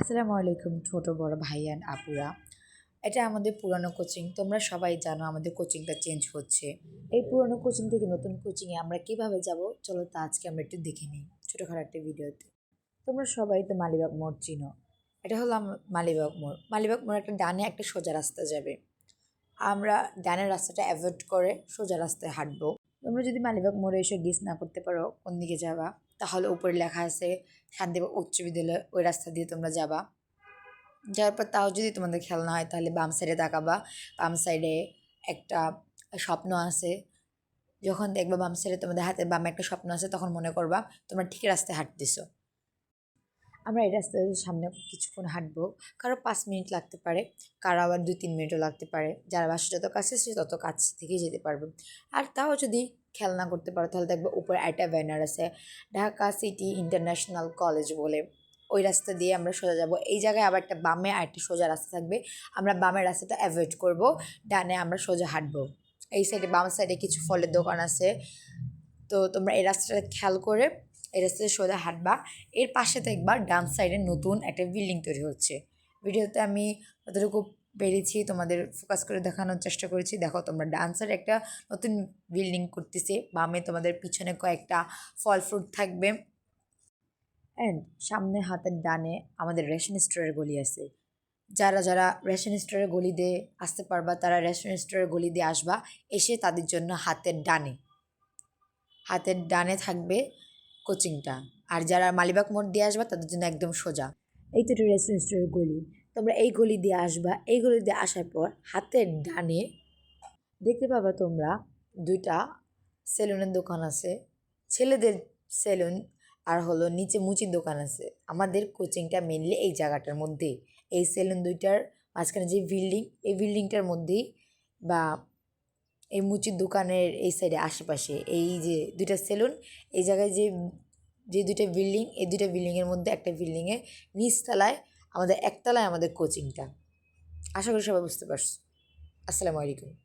আসসালামু আলাইকুম ছোট, বড় ভাই অ্যান্ড আপুরা। এটা আমাদের পুরানো কোচিং তোমরা সবাই জানো আমাদের কোচিংটা চেঞ্জ হচ্ছে। এই পুরানো কোচিং থেকে নতুন কোচিংয়ে আমরা কীভাবে যাব? চলো তা আজকে আমরা একটু দেখে নিই ছোটোখাটো একটা ভিডিওতে। তোমরা সবাই তো মালিবাগ মোড় চিনো। এটা হলো মালিবাগ মোড়। মালিবাগ মোড় একটা ডানে একটা সোজা রাস্তা যাবে। আমরা ডানের রাস্তাটা অ্যাভয়েড করে সোজা রাস্তায় হাঁটবো। তোমরা যদি মালিবাগ মোড়ে এসে গিস না করতে পারো, কোন দিকে যাবা? তাহলে উপরে লেখা আছে শান্তিবাগ উচ্চ বিদ্যালয়, ওই রাস্তা দিয়ে তোমরা যাবা। যাওয়ার পর তাও যদি তোমাদের খেয়াল না হয়, তাহলে বাম সাইডে তাকাবা। বাম সাইডে একটা স্বপ্ন আছে। যখন দেখবা বাম সাইডে তোমাদের হাতে বামে একটা স্বপ্ন আছে, তখন মনে করবা, তোমরা ঠিক রাস্তায় হাঁটতেছো। আমরা এই রাস্তার সামনে কিছুক্ষণ হাঁটবো। কারও পাঁচ মিনিট লাগতে পারে, কারও আবার দুই, তিন মিনিটও লাগতে পারে। যারা বাসা যত কাছে সে তত কাছ থেকেই যেতে পারবে। আর তাও যদি খেয়াল না করতে পারো, তাহলে দেখবে উপরে একটা ব্যানার আছে, ঢাকা সিটি ইন্টারন্যাশনাল কলেজ বলে। ওই রাস্তা দিয়ে আমরা সোজা যাব। এই জায়গায় আবার একটা বামে আর একটা সোজা রাস্তা থাকবে। আমরা বামের রাস্তাটা অ্যাভয়েড করব, ডানে আমরা সোজা হাঁটবো। এই সাইডে বাম সাইডে কিছু ফলের দোকান আছে। তো তোমরা এই রাস্তাটা খেয়াল করে এই রাস্তাতে সোজা হাঁটবা। এর পাশে দেখবা ডান সাইডে নতুন একটা বিল্ডিং তৈরি হচ্ছে। ভিডিওতে আমি যতটুকু পেরেছি তোমাদের ফোকাস করে দেখানোর চেষ্টা করেছি। দেখো, তোমরা ডান্সার একটা নতুন বিল্ডিং করতেছে, বামে তোমাদের পিছনে কয়েকটা ফল ফ্রুট থাকবে। অ্যান্ড সামনে হাতের ডানে আমাদের রেশন স্টোরের গলি আছে। যারা যারা রেশন স্টোরের গলি দিয়ে আসতে পারবা, তারা রেশন স্টোরের গলি দিয়ে আসবা, এসে তাদের জন্য হাতের ডানে। হাতের ডানে থাকবে কোচিংটা আর যারা মালিবাগ মোড় দিয়ে আসবা, তাদের জন্য একদম সোজা। এই তো রেস্টুরেন্ট স্টোরের গলি। তোমরা এই গলি দিয়ে আসবা। এই গলি দিয়ে আসার পর হাতের ডানে দেখতে পাবা তোমরা দুইটা সেলুনের দোকান আছে। ছেলেদের সেলুন আর হলো নিচে মুচির দোকান আছে। আমাদের কোচিংটা মেনলি এই জায়গাটার মধ্যে এই সেলুন দুইটার মাঝখানে যে বিল্ডিং, এই বিল্ডিংটার মধ্যেই বা এই মুচির দোকানের এই সাইডে আশেপাশে এই যে দুইটা সেলুন, এই জায়গায় যে যে দুইটা বিল্ডিং, এই দুইটা বিল্ডিংয়ের মধ্যে একটা বিল্ডিংয়ে নিচতলায় আমাদের একতলায় আমাদের কোচিংটা আশা করি সবাই বুঝতে পারছ। আসসালামু আলাইকুম।